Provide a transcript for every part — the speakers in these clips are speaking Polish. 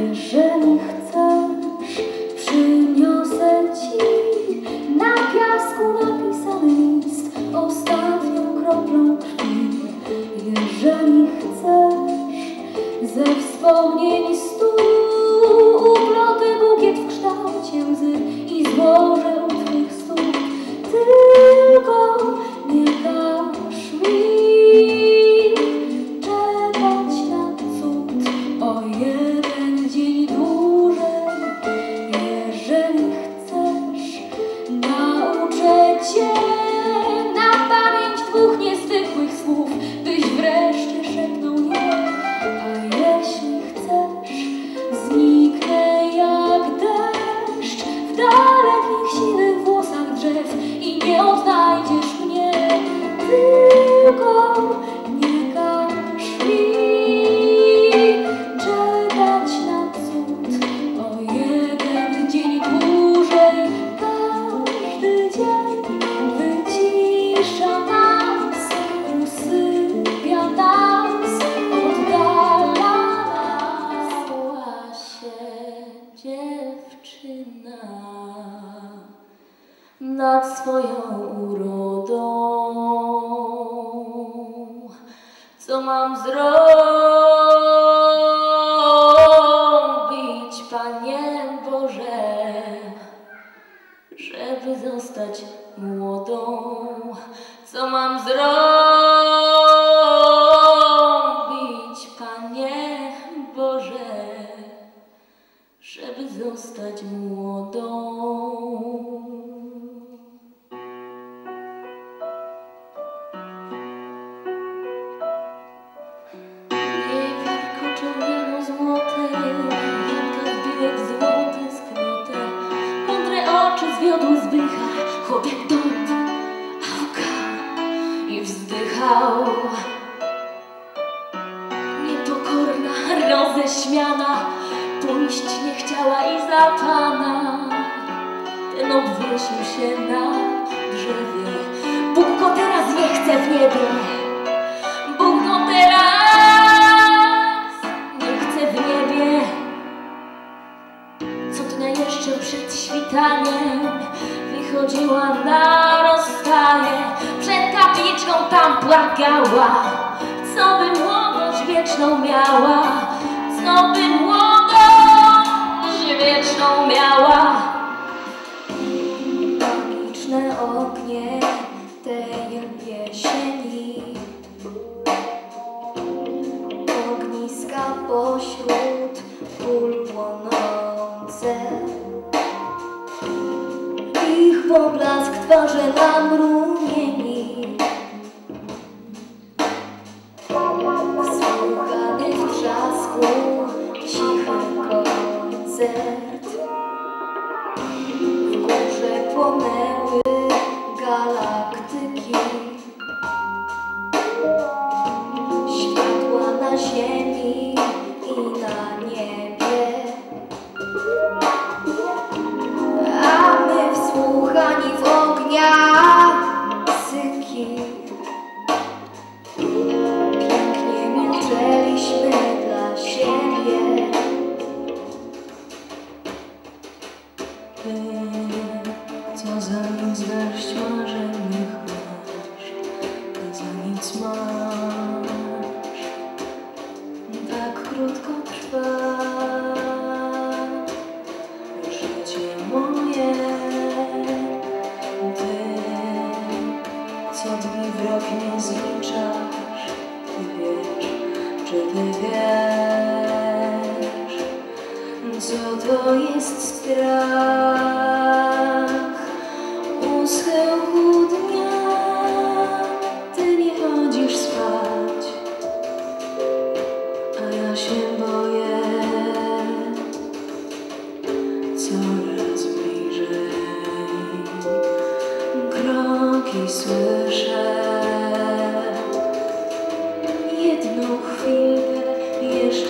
Jeżeli chcesz, przyniosę ci na piasku napisany list ostatnią kroplą krwi. Jeżeli chcesz, ze wspomnień stu uploty bukiet w kształcie łzy. żeby zostać młodą. Co mam zrobić, Panie Boże, żeby zostać młodą? się na drzewie. Bóg go teraz nie chce w niebie. Bóg go teraz nie chce w niebie. Co dnia jeszcze przed świtaniem wychodziła na rozstanie. Przed kapliczką tam płakała, co by młodość wieczną miała, co by młodość A my wsłuchani w ogniach.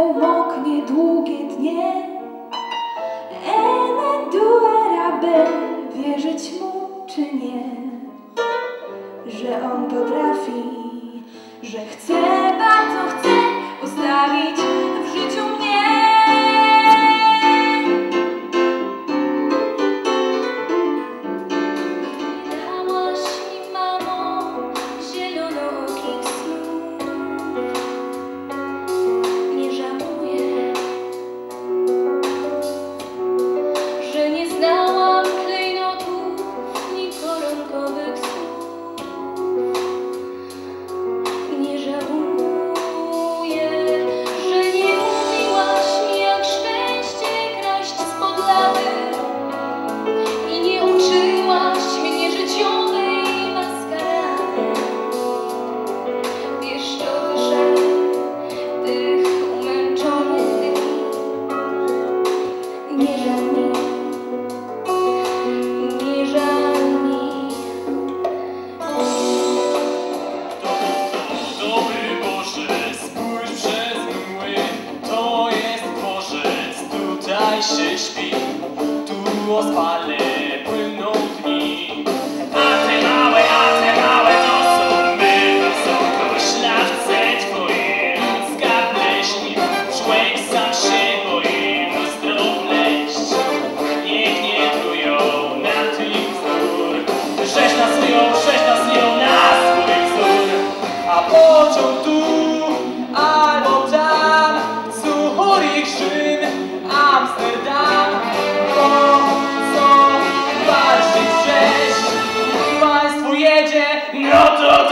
помог недуг.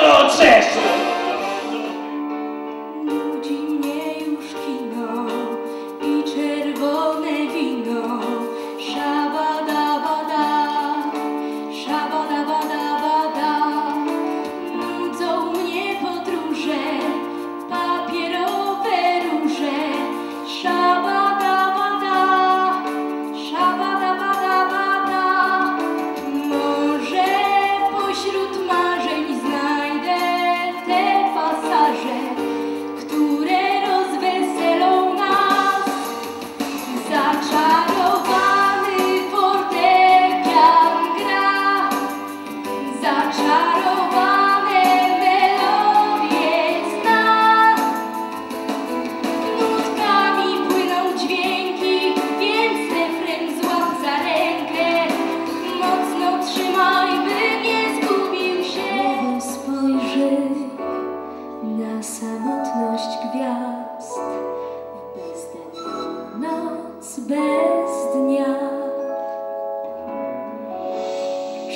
nonsense!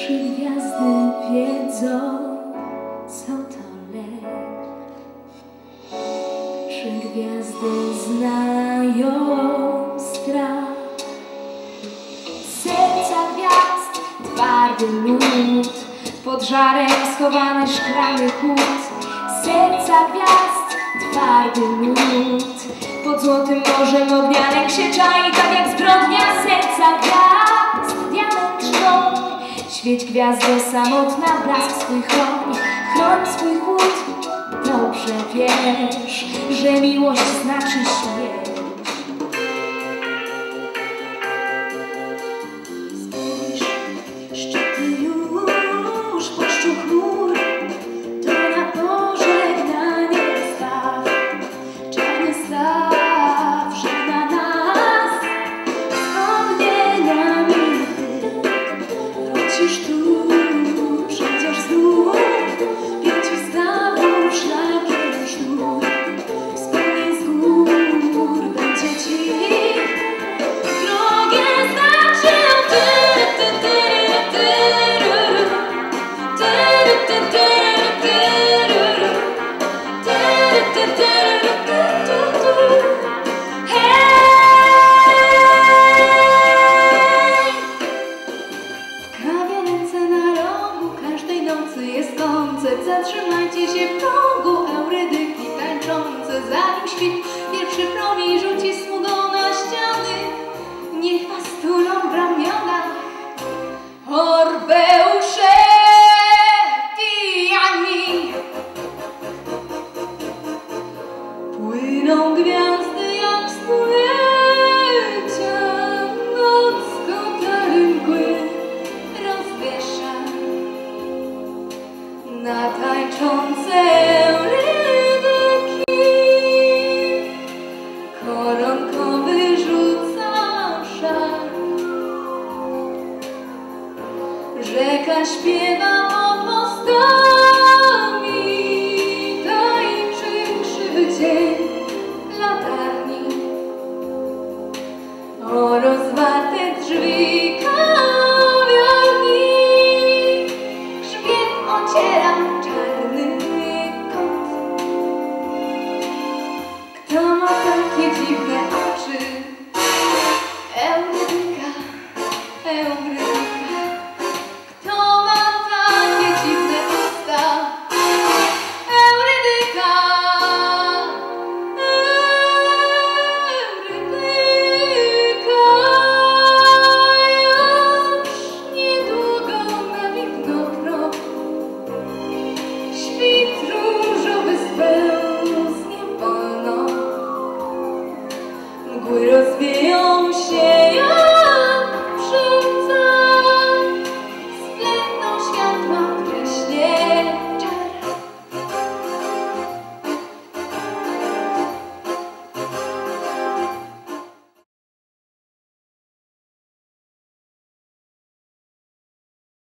Trzy gwiazdy wiedzą, co to lek. Trzy gwiazdy znają strach. Serca gwiazd, twardy lód, pod żarem schowany szklany chód. Serca gwiazd, twardy lód, pod złotym morzem ognianek się czai. gwiazdo samotna, blask swój chroń, chroń swój chłód. Dobrze wiesz, że miłość znaczy się. Zatrzymajcie się w progu eurydyki tańczące, zanim świt pierwszy promień rzuci smugą na ściany. Niech was tulą w ramionach Orbe.